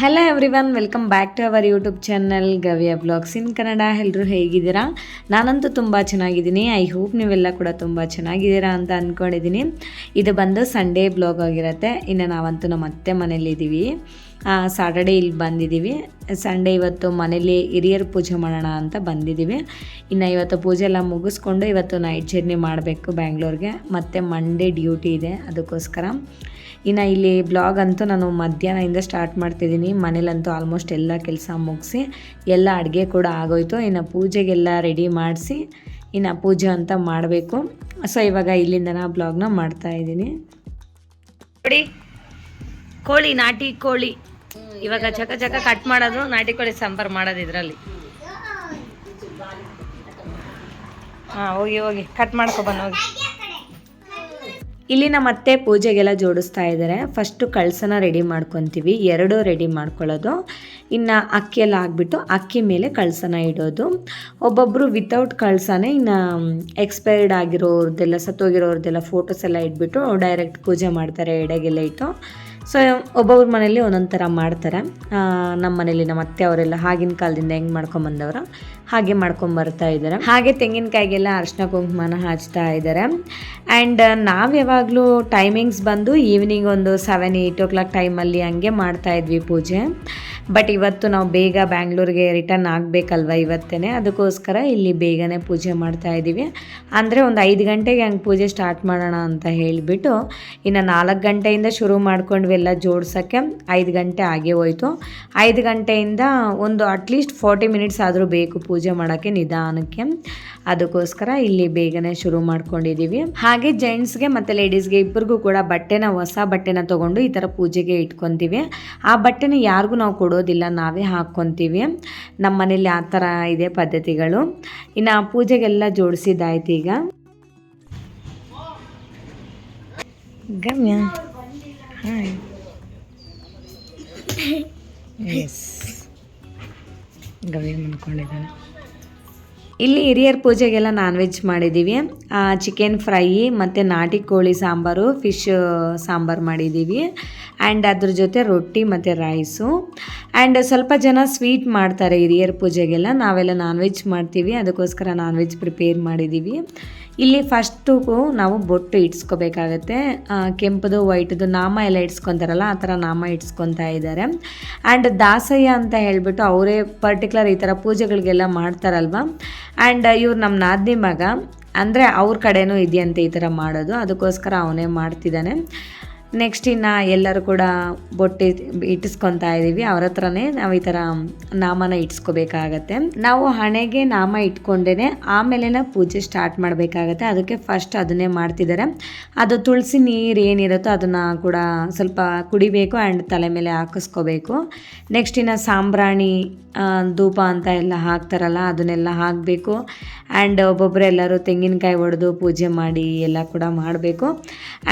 Hello everyone welcome back to our YouTube channel ಗವಿಯ blogs in Kannada ಎಲ್ಲರೂ ಹೇಗಿದ್ದೀರಾ? ನಾನಂತೂ ತುಂಬ ಚೆನ್ನಾಗಿದ್ದೀನಿ. ಐ ಹೋಪ್ ನೀವೆಲ್ಲ ಕೂಡ ತುಂಬ ಚೆನ್ನಾಗಿದ್ದೀರಾ ಅಂತ ಅಂದ್ಕೊಂಡಿದ್ದೀನಿ ಇದು ಬಂದು ಸಂಡೇ ಬ್ಲಾಗ್ ಆಗಿರುತ್ತೆ. ಇನ್ನು ನಾವಂತೂ ನಮ್ಮ ಅತ್ತೆ ಮನೇಲಿದ್ದೀವಿ ಸಾಟರ್ಡೇ ಇಲ್ಲಿ ಬಂದಿದ್ದೀವಿ. ಸಂಡೇ ಇವತ್ತು ಮನೇಲಿ ಹಿರಿಯರು ಪೂಜೆ ಮಾಡೋಣ ಅಂತ ಬಂದಿದ್ದೀವಿ. ಇನ್ನು ಇವತ್ತು ಪೂಜೆ ಎಲ್ಲ ಮುಗಿಸ್ಕೊಂಡು ಇವತ್ತು ನೈಟ್ ಜರ್ನಿ ಮಾಡಬೇಕು ಬ್ಯಾಂಗ್ಳೂರಿಗೆ ಮತ್ತು ಮಂಡೇ ಡ್ಯೂಟಿ ಇದೆ, ಅದಕ್ಕೋಸ್ಕರ. ಇನ್ನು ಇಲ್ಲಿ ಬ್ಲಾಗ್ ಅಂತೂ ನಾನು ಮಧ್ಯಾಹ್ನದಿಂದ ಸ್ಟಾರ್ಟ್ ಮಾಡ್ತಿದ್ದೀನಿ. ಮನೇಲಂತೂ ಆಲ್ಮೋಸ್ಟ್ ಎಲ್ಲ ಕೆಲಸ ಮುಗಿಸಿ, ಎಲ್ಲ ಅಡುಗೆ ಕೂಡ ಆಗೋಯ್ತು. ಇನ್ನು ಪೂಜೆಗೆಲ್ಲ ರೆಡಿ ಮಾಡಿಸಿ, ಇನ್ನು ಪೂಜೆ ಅಂತ ಮಾಡಬೇಕು. ಸೊ ಇವಾಗ ಇಲ್ಲಿಂದ ನಾ ಬ್ಲಾಗ್ನ ಮಾಡ್ತಾ ಇದ್ದೀನಿ. ನೋಡಿ, ಕೋಳಿ, ನಾಟಿ ಕೋಳಿ. ಇವಾಗ ಚಕ ಚಕ ಕಟ್ ಮಾಡೋದು, ನಾಟಿ ಕೋಳಿ ಸಾಂಬಾರು ಮಾಡೋದು ಇದರಲ್ಲಿ. ಹಾಂ, ಹೋಗಿ ಹೋಗಿ. ಕಟ್ ಮಾಡ್ಕೊ ಹೋಗಿ. ಇಲ್ಲಿ ನಮ್ಮ ಅತ್ತೆ ಪೂಜೆಗೆಲ್ಲ ಜೋಡಿಸ್ತಾ ಇದ್ದಾರೆ ಫಸ್ಟು ಕಳಸನ ರೆಡಿ ಮಾಡ್ಕೊತೀವಿ. ಎರಡು ರೆಡಿ ಮಾಡ್ಕೊಳ್ಳೋದು. ಇನ್ನು ಅಕ್ಕಿಯೆಲ್ಲ ಹಾಕ್ಬಿಟ್ಟು ಅಕ್ಕಿ ಮೇಲೆ ಕಳಸನ ಇಡೋದು. ಒಬ್ಬೊಬ್ಬರು ವಿತೌಟ್ ಕಳಸನೇ ಇನ್ನು ಎಕ್ಸ್ಪೈರ್ಡ್ ಆಗಿರೋರ್ದೆಲ್ಲ, ಸತ್ತೋಗಿರೋರ್ದೆಲ್ಲ ಫೋಟೋಸ್ ಎಲ್ಲ ಇಟ್ಬಿಟ್ಟು ಡೈರೆಕ್ಟ್ ಪೂಜೆ ಮಾಡ್ತಾರೆ ಎಡೆಗೆಲ್ಲ ಇಟ್ಟು ಸೊ ಒಬ್ಬೊಬ್ರ ಮನೇಲಿ ಒಂದೊಂದು ಥರ ಮಾಡ್ತಾರೆ. ನಮ್ಮ ಮನೇಲಿ ನಮ್ಮ ಅತ್ತೆ ಅವರೆಲ್ಲ ಆಗಿನ ಕಾಲದಿಂದ ಹೆಂಗೆ ಮಾಡ್ಕೊಂಬಂದವರು ಹಾಗೆ ಮಾಡ್ಕೊಂಬರ್ತಾ ಇದ್ದಾರೆ. ಹಾಗೆ ತೆಂಗಿನಕಾಯಿಗೆಲ್ಲ ಅರ್ಶಿನ ಕುಂಕುಮನ ಹಚ್ತಾ ಇದ್ದಾರೆ. ಆ್ಯಂಡ್ ನಾವು ಯಾವಾಗಲೂ ಟೈಮಿಂಗ್ಸ್ ಬಂದು ಈವ್ನಿಂಗ್ ಒಂದು ಸೆವೆನ್ ಏಯ್ಟ್ ಓ ಕ್ಲಾಕ್ ಟೈಮಲ್ಲಿ ಹಂಗೆ ಮಾಡ್ತಾಯಿದ್ವಿ ಪೂಜೆ. ಬಟ್ ಇವತ್ತು ನಾವು ಬೇಗ ಬ್ಯಾಂಗ್ಳೂರಿಗೆ ರಿಟರ್ನ್ ಆಗಬೇಕಲ್ವ ಇವತ್ತೇ ಅದಕ್ಕೋಸ್ಕರ ಇಲ್ಲಿ ಬೇಗನೆ ಪೂಜೆ ಮಾಡ್ತಾ ಇದ್ದೀವಿ. ಅಂದರೆ ಒಂದು ಐದು ಗಂಟೆಗೆ ಹಂಗೆ ಪೂಜೆ ಸ್ಟಾರ್ಟ್ ಮಾಡೋಣ ಅಂತ ಹೇಳಿಬಿಟ್ಟು, ಇನ್ನು ನಾಲ್ಕು ಗಂಟೆಯಿಂದ ಶುರು ಮಾಡ್ಕೊಂಡ್ವಿ ಎಲ್ಲ ಜೋಡ್ಸೋಕ್ಕೆ ಐದು ಗಂಟೆ ಆಗೇ ಹೋಯಿತು. ಐದು ಗಂಟೆಯಿಂದ ಒಂದು ಅಟ್ಲೀಸ್ಟ್ ಫಾರ್ಟಿ ಮಿನಿಟ್ಸ್ ಆದರೂ ಬೇಕು ಪೂಜೆ ಮಾಡೋಕ್ಕೆ ನಿಧಾನಕ್ಕೆ. ಅದಕ್ಕೋಸ್ಕರ ಇಲ್ಲಿ ಬೇಗನೆ ಶುರು ಮಾಡ್ಕೊಂಡಿದ್ದೀವಿ. ಹಾಗೆ ಜೆಂಟ್ಸ್ಗೆ ಮತ್ತು ಲೇಡೀಸ್ಗೆ ಇಬ್ಬರಿಗೂ ಕೂಡ ಬಟ್ಟೆನ, ಹೊಸ ಬಟ್ಟೆನ ತೊಗೊಂಡು ಈ ಥರ ಪೂಜೆಗೆ ಇಟ್ಕೊತೀವಿ. ಆ ಬಟ್ಟೆನ ಯಾರಿಗೂ ನಾವು ಕೊಡೋದಿಲ್ಲ ನಾವೇ ಹಾಕ್ಕೊತೀವಿ. ನಮ್ಮ ಮನೇಲಿ ಆ ಥರ ಇದೆ ಪದ್ಧತಿಗಳು. ಇನ್ನು ಪೂಜೆಗೆಲ್ಲ ಜೋಡಿಸಿದ್ದಾಯ್ತು ಈಗ. ಗಮ್ಯ. ಎಸ್ ಗವ್ಯ ಮಾಡ್ಕೊಂಡಿದ್ದಾನೆ ಇಲ್ಲಿ ಹಿರಿಯರ ಪೂಜೆಗೆಲ್ಲ ನಾನ್ ವೆಜ್ ಮಾಡಿದ್ದೀವಿ ಚಿಕನ್ ಫ್ರೈ ಮತ್ತು ನಾಟಿ ಕೋಳಿ ಸಾಂಬಾರು ಫಿಶ್ ಸಾಂಬಾರು ಮಾಡಿದ್ದೀವಿ ಆ್ಯಂಡ್ ಅದ್ರ ಜೊತೆ ರೊಟ್ಟಿ ಮತ್ತು ರೈಸು ಆ್ಯಂಡ್ ಸ್ವಲ್ಪ ಜನ ಸ್ವೀಟ್ ಮಾಡ್ತಾರೆ ಹಿರಿಯರ ಪೂಜೆಗೆಲ್ಲ. ನಾವೆಲ್ಲ ನಾನ್ ವೆಜ್ ಮಾಡ್ತೀವಿ. ಅದಕ್ಕೋಸ್ಕರ ನಾನ್ ವೆಜ್ ಪ್ರಿಪೇರ್ ಮಾಡಿದ್ದೀವಿ ಇಲ್ಲಿ ಫಸ್ಟು ನಾವು ಬೊಟ್ಟು ಇಡ್ಸ್ಕೋಬೇಕಾಗತ್ತೆ ಕೆಂಪದು ವೈಟ್ದು ನಾಮ ಎಲ್ಲ ಇಡ್ಸ್ಕೊತಾರಲ್ಲ, ಆ ಥರ ನಾಮ ಇಡ್ಸ್ಕೊತಾ ಇದ್ದಾರೆ. ಆ್ಯಂಡ್ ದಾಸಯ್ಯ ಅಂತ ಹೇಳಿಬಿಟ್ಟು ಅವರೇ ಪರ್ಟಿಕ್ಯುಲರ್ ಈ ಥರ ಪೂಜೆಗಳಿಗೆಲ್ಲ ಮಾಡ್ತಾರಲ್ವ? ಆ್ಯಂಡ್ ಇವ್ರು ನಮ್ಮ ನಾದಿನಿ ಮಗ, ಅಂದರೆ ಅವ್ರ ಕಡೆನೂ ಇದೆಯಂತೆ ಈ ಥರ ಮಾಡೋದು, ಅದಕ್ಕೋಸ್ಕರ ಅವನೇ ಮಾಡ್ತಿದ್ದಾನೆ. ನೆಕ್ಸ್ಟ್ ಇನ್ನು ಎಲ್ಲರೂ ಕೂಡ ಬೊಟ್ಟೆ ಇಟ್ಟಿಸ್ಕೊತಾ ಇದ್ದೀವಿ ಅವ್ರ ಹತ್ರನೇ ನಾವು ಈ ಥರ ನಾಮನ ಇಟ್ಸ್ಕೋಬೇಕಾಗತ್ತೆ. ನಾವು ಹಣೆಗೆ ನಾಮ ಇಟ್ಕೊಂಡೇ ಆಮೇಲೆ ಪೂಜೆ ಸ್ಟಾರ್ಟ್ ಮಾಡಬೇಕಾಗತ್ತೆ. ಅದಕ್ಕೆ ಫಸ್ಟ್ ಅದನ್ನೇ ಮಾಡ್ತಿದ್ದಾರೆ ಅದು ತುಳಸಿ ನೀರು ಏನಿರುತ್ತೋ ಅದನ್ನು ಕೂಡ ಸ್ವಲ್ಪ ಕುಡಿಬೇಕು ಆ್ಯಂಡ್ ತಲೆ ಮೇಲೆ ಹಾಕಿಸ್ಕೋಬೇಕು. ನೆಕ್ಸ್ಟ್ ಇನ್ನು ಸಾಂಬ್ರಾಣಿ ಧೂಪ ಅಂತ ಎಲ್ಲ ಹಾಕ್ತಾರಲ್ಲ, ಅದನ್ನೆಲ್ಲ ಹಾಕಬೇಕು. ಆ್ಯಂಡ್ ಒಬ್ಬೊಬ್ಬರು ಎಲ್ಲರೂ ತೆಂಗಿನಕಾಯಿ ಹೊಡೆದು ಪೂಜೆ ಮಾಡಿ ಎಲ್ಲ ಕೂಡ ಮಾಡಬೇಕು.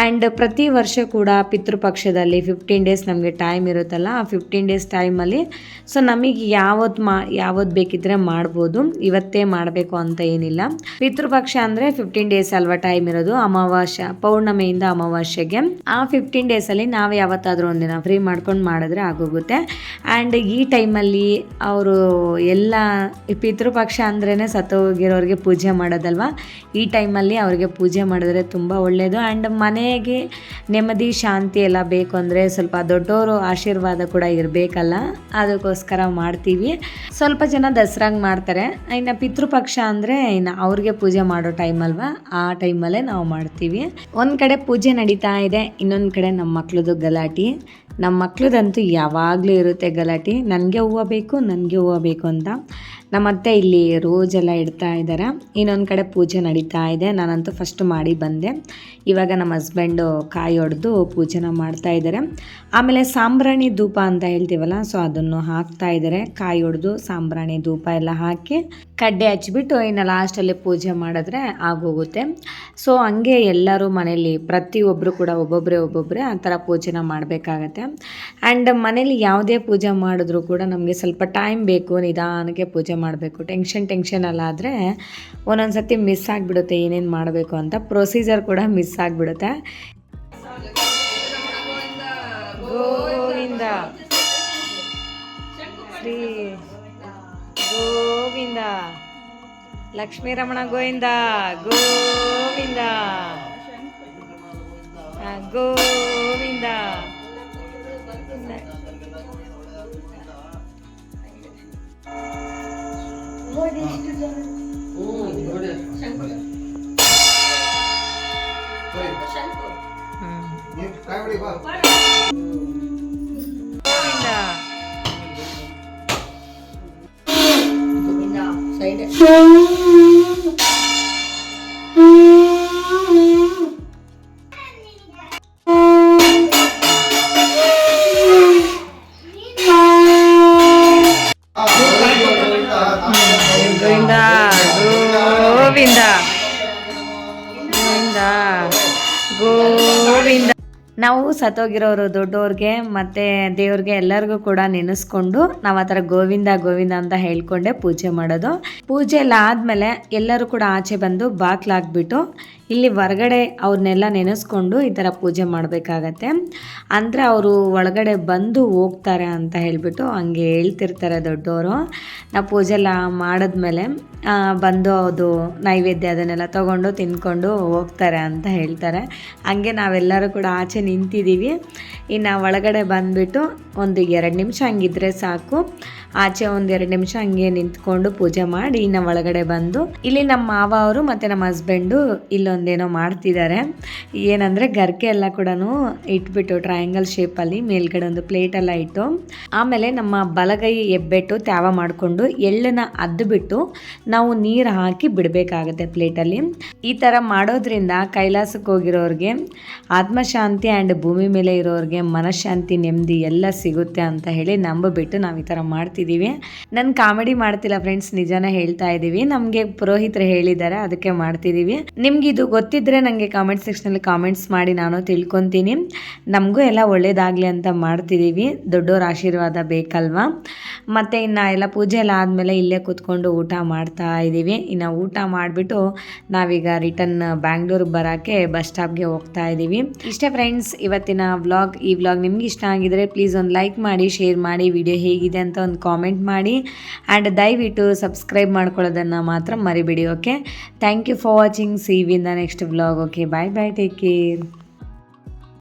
ಆ್ಯಂಡ್ ಪ್ರತಿ ವರ್ಷ ಕೂಡ ಪಿತೃಪಕ್ಷದಲ್ಲಿ ಫಿಫ್ಟೀನ್ ಡೇಸ್ ನಮಗೆ ಟೈಮ್ ಇರುತ್ತಲ್ಲ, ಆ ಫಿಫ್ಟೀನ್ ಡೇಸ್ ಟೈಮಲ್ಲಿ ಸೊ ನಮಗೆ ಯಾವತ್ತು ಮಾ ಯಾವತ್ತು ಬೇಕಿದ್ರೆ ಮಾಡ್ಬೋದು. ಇವತ್ತೇ ಮಾಡಬೇಕು ಅಂತ ಏನಿಲ್ಲ. ಪಿತೃಪಕ್ಷ ಅಂದರೆ ಫಿಫ್ಟೀನ್ ಡೇಸ್ ಅಲ್ವಾ ಟೈಮ್ ಇರೋದು? ಅಮಾವಾಸ್ಯ, ಪೌರ್ಣಮೆಯಿಂದ ಅಮಾವಾಸ್ಯೆಗೆ. ಆ ಫಿಫ್ಟೀನ್ ಡೇಸಲ್ಲಿ ನಾವು ಯಾವತ್ತಾದರೂ ಒಂದಿನ ಫ್ರೀ ಮಾಡ್ಕೊಂಡು ಮಾಡಿದ್ರೆ ಆಗೋಗುತ್ತೆ. ಆ್ಯಂಡ್ ಈ ಟೈಮಲ್ಲಿ ಅವರು ಎಲ್ಲ ಪಿತೃಪಕ್ಷ ಅಂದ್ರೇ ಸತ್ತೋಗಿರೋರಿಗೆ ಪೂಜೆ ಮಾಡೋದಲ್ವಾ? ಈ ಟೈಮಲ್ಲಿ ಅವರಿಗೆ ಪೂಜೆ ಮಾಡಿದ್ರೆ ತುಂಬ ಒಳ್ಳೆಯದು ಆ್ಯಂಡ್ ಮನೆಗೆ ನೆಮ್ಮದಿ ಶಾಂತಿ ಎಲ್ಲ ಬೇಕು ಅಂದರೆ ಸ್ವಲ್ಪ ದೊಡ್ಡವರು ಆಶೀರ್ವಾದ ಕೂಡ ಇರಬೇಕಲ್ಲ? ಅದಕ್ಕೋಸ್ಕರ ಮಾಡ್ತೀವಿ. ಸ್ವಲ್ಪ ಜನ ದಸರಾಗೆ ಮಾಡ್ತಾರೆ. ಇನ್ನು ಪಿತೃಪಕ್ಷ ಅಂದರೆ ಇನ್ನು ಅವ್ರಿಗೆ ಪೂಜೆ ಮಾಡೋ ಟೈಮ್ ಅಲ್ವಾ? ಆ ಟೈಮಲ್ಲೇ ನಾವು ಮಾಡ್ತೀವಿ. ಒಂದು ಕಡೆ ಪೂಜೆ ನಡೀತಾ ಇದೆ, ಇನ್ನೊಂದು ಕಡೆ ನಮ್ಮ ಮಕ್ಳದ್ದು ಗಲಾಟಿ. ನಮ್ಮ ಮಕ್ಳದಂತೂ ಯಾವಾಗಲೂ ಇರುತ್ತೆ ಗಲಾಟಿ. ನನಗೆ ಹೂವು ಬೇಕು, ನನಗೆ ಹೂವು ಬೇಕು ಅಂತ. ನಮ್ಮತ್ತೆ ಇಲ್ಲಿ ರೋಜೆಲ್ಲ ಇಡ್ತಾ ಇದ್ದಾರೆ ಇನ್ನೊಂದು ಕಡೆ ಪೂಜೆ ನಡೀತಾ ಇದೆ. ನಾನಂತೂ ಫಸ್ಟ್ ಮಾಡಿ ಬಂದೆ. ಇವಾಗ ನಮ್ಮ ಹಸ್ಬೆಂಡು ಕಾಯಿ ಹೊಡೆದು ಪೂಜೆನ ಮಾಡ್ತಾ ಇದ್ದಾರೆ ಆಮೇಲೆ ಸಾಂಬ್ರಾಣಿ ಧೂಪ ಅಂತ ಹೇಳ್ತೀವಲ್ಲ, ಸೊ ಅದನ್ನು ಹಾಕ್ತಾ ಇದ್ದಾರೆ ಕಾಯಿ ಹೊಡೆದು ಸಾಂಬ್ರಾಣಿ ಧೂಪ ಎಲ್ಲ ಹಾಕಿ ಕಡ್ಡೆ ಹಚ್ಬಿಟ್ಟು ಇನ್ನು ಲಾಸ್ಟಲ್ಲಿ ಪೂಜೆ ಮಾಡಿದ್ರೆ ಆಗೋಗುತ್ತೆ. ಸೊ ಹಂಗೆ ಎಲ್ಲರೂ ಮನೇಲಿ ಪ್ರತಿಯೊಬ್ಬರು ಕೂಡ ಒಬ್ಬೊಬ್ಬರೇ ಒಬ್ಬೊಬ್ಬರೇ ಆ ಥರ ಪೂಜೆನ ಮಾಡಬೇಕಾಗತ್ತೆ. ಆ್ಯಂಡ್ ಮನೇಲಿ ಯಾವುದೇ ಪೂಜೆ ಮಾಡಿದ್ರು ಕೂಡ ನಮಗೆ ಸ್ವಲ್ಪ ಟೈಮ್ ಬೇಕು, ನಿಧಾನಕ್ಕೆ ಪೂಜೆ ಮಾಡಬೇಕು. ಟೆನ್ಷನ್ ಟೆನ್ಷನ್ ಎಲ್ಲ ಆದರೆ ಒಂದೊಂದು ಸತಿ ಮಿಸ್ ಆಗಿಬಿಡುತ್ತೆ, ಏನೇನು ಮಾಡಬೇಕು ಅಂತ. ಪ್ರೊಸೀಜರ್ ಕೂಡ ಮಿಸ್ ಆಗಿಬಿಡುತ್ತೆ. ಗೋವಿಂದ. ಶ್ರೀ ಗೋವಿಂದ. ಲಕ್ಷ್ಮೀ ರಮಣ ಗೋವಿಂದ. ಗೋವಿಂದ. ಆ, ಗೋವಿಂದ. ಹ್ಮ್. ಗೋವಿಂದ ಗೋವಿಂದ. ನಾವು ಸತ್ತೋಗಿರೋರು ದೊಡ್ಡವ್ರಿಗೆ ಮತ್ತು ದೇವ್ರಿಗೆ ಎಲ್ಲರಿಗೂ ಕೂಡ ನೆನೆಸ್ಕೊಂಡು ನಾವು ಆ ಥರ ಗೋವಿಂದ ಗೋವಿಂದ ಅಂತ ಹೇಳ್ಕೊಂಡೆ ಪೂಜೆ ಮಾಡೋದು. ಪೂಜೆ ಎಲ್ಲ ಆದಮೇಲೆ ಎಲ್ಲರೂ ಕೂಡ ಆಚೆ ಬಂದು ಬಾಗ್ಲಾಕ್ಬಿಟ್ಟು ಇಲ್ಲಿ ಹೊರಗಡೆ ಅವ್ರನ್ನೆಲ್ಲ ನೆನೆಸ್ಕೊಂಡು ಈ ಥರ ಪೂಜೆ ಮಾಡಬೇಕಾಗತ್ತೆ. ಅಂದರೆ ಅವರು ಒಳಗಡೆ ಬಂದು ಹೋಗ್ತಾರೆ ಅಂತ ಹೇಳಿಬಿಟ್ಟು ಹಂಗೆ ಹೇಳ್ತಿರ್ತಾರೆ ದೊಡ್ಡವರು ನಾ ಪೂಜೆ ಎಲ್ಲ ಮಾಡಿದ್ಮೇಲೆ ಬಂದು ಅದು ನೈವೇದ್ಯ ಅದನ್ನೆಲ್ಲ ತೊಗೊಂಡು ತಿನ್ಕೊಂಡು ಹೋಗ್ತಾರೆ ಅಂತ ಹೇಳ್ತಾರೆ. ಹಂಗೆ ನಾವೆಲ್ಲರೂ ಕೂಡ ಆಚೆ ನಿಂತಿದ್ದೀವಿ. ಇನ್ನು ಒಳಗಡೆ ಬಂದುಬಿಟ್ಟು ಒಂದು ಎರಡು ನಿಮಿಷ ಹಂಗಿದ್ರೆ ಸಾಕು. ಆಚೆ ಒಂದೆರಡು ನಿಮಿಷ ಹಂಗೆ ನಿಂತ್ಕೊಂಡು ಪೂಜೆ ಮಾಡಿ ಇನ್ನು ಒಳಗಡೆ ಬಂದು ಇಲ್ಲಿ ನಮ್ಮ ಮಾವ ಅವರು ಮತ್ತು ನಮ್ಮ ಹಸ್ಬೆಂಡು ಇಲ್ಲೊಂದೇನೋ ಮಾಡ್ತಿದ್ದಾರೆ. ಏನಂದರೆ ಗರ್ಕೆ ಎಲ್ಲ ಕೂಡ ಇಟ್ಬಿಟ್ಟು ಟ್ರಯಾಂಗಲ್ ಶೇಪಲ್ಲಿ ಮೇಲ್ಗಡೆ ಒಂದು ಪ್ಲೇಟ್ ಎಲ್ಲ ಇಟ್ಟು ಆಮೇಲೆ ನಮ್ಮ ಬಲಗೈ ಎಬ್ಬೆಟ್ಟು ತ್ಯಾವ ಮಾಡಿಕೊಂಡು ಎಳ್ಳನ್ನು ಅದ್ದುಬಿಟ್ಟು ನಾವು ನೀರು ಹಾಕಿ ಬಿಡಬೇಕಾಗುತ್ತೆ ಪ್ಲೇಟಲ್ಲಿ ಈ ಥರ ಮಾಡೋದ್ರಿಂದ ಕೈಲಾಸಕ್ಕೆ ಹೋಗಿರೋರಿಗೆ ಆತ್ಮಶಾಂತಿ ಆ್ಯಂಡ್ ಭೂಮಿ ಮೇಲೆ ಇರೋರಿಗೆ ಮನಃಶಾಂತಿ, ನೆಮ್ಮದಿ ಎಲ್ಲ ಸಿಗುತ್ತೆ ಅಂತ ಹೇಳಿ ನಂಬಿಬಿಟ್ಟು ನಾವು ಈ ಥರ ಮಾಡ್ತಿದ್ದೀವಿ ನಾನು ಕಾಮಿಡಿ ಮಾಡ್ತಿಲ್ಲ ಫ್ರೆಂಡ್ಸ್ ನಿಜಾನೇ ಹೇಳ್ತಾ ಇದ್ದೀವಿ ನಮಗೆ ಪುರೋಹಿತರು ಹೇಳಿದ್ದಾರೆ ಅದಕ್ಕೆ ಮಾಡ್ತಿದ್ದೀವಿ ನಿಮ್ಗೆ ಇದು ಗೊತ್ತಿದ್ರೆ ನನಗೆ ಕಾಮೆಂಟ್ ಸೆಕ್ಷನಲ್ಲಿ ಕಾಮೆಂಟ್ಸ್ ಮಾಡಿ ನಾನು ತಿಳ್ಕೊತೀನಿ. ನಮಗೂ ಎಲ್ಲ ಒಳ್ಳೇದಾಗಲಿ ಅಂತ ಮಾಡ್ತಿದ್ದೀವಿ ದೊಡ್ಡವ್ರ ಆಶೀರ್ವಾದ ಬೇಕಲ್ವಾ? ಮತ್ತು ಇನ್ನು ಎಲ್ಲ ಪೂಜೆ ಎಲ್ಲ ಆದಮೇಲೆ ಇಲ್ಲೇ ಕೂತ್ಕೊಂಡು ಊಟ ಮಾಡ್ತಾ ಇದ್ದೀವಿ ಇನ್ನು ಊಟ ಮಾಡಿಬಿಟ್ಟು ನಾವೀಗ ರಿಟರ್ನ್ ಬ್ಯಾಂಗ್ಳೂರಿಗೆ ಬರೋಕ್ಕೆ ಬಸ್ ಸ್ಟಾಪ್ಗೆ ಹೋಗ್ತಾ ಇದ್ದೀವಿ ಇಷ್ಟೇ ಫ್ರೆಂಡ್ಸ್ ಇವತ್ತಿನ ವ್ಲಾಗ್ ಈ ವ್ಲಾಗ್ ನಿಮ್ಗೆ ಇಷ್ಟ ಆಗಿದ್ರೆ ಪ್ಲೀಸ್ ಒಂದು ಲೈಕ್ ಮಾಡಿ ಶೇರ್ ಮಾಡಿ ವಿಡಿಯೋ ಹೇಗಿದೆ ಅಂತ ಒಂದು ಕಾಮೆಂಟ್ ಮಾಡಿ. ಆ್ಯಂಡ್ ದಯವಿಟ್ಟು ಸಬ್ಸ್ಕ್ರೈಬ್ ಮಾಡ್ಕೊಳ್ಳೋದನ್ನು ಮಾತ್ರ ಮರಿಬೇಡಿ okay thank you for watching see we the next vlog okay bye bye take care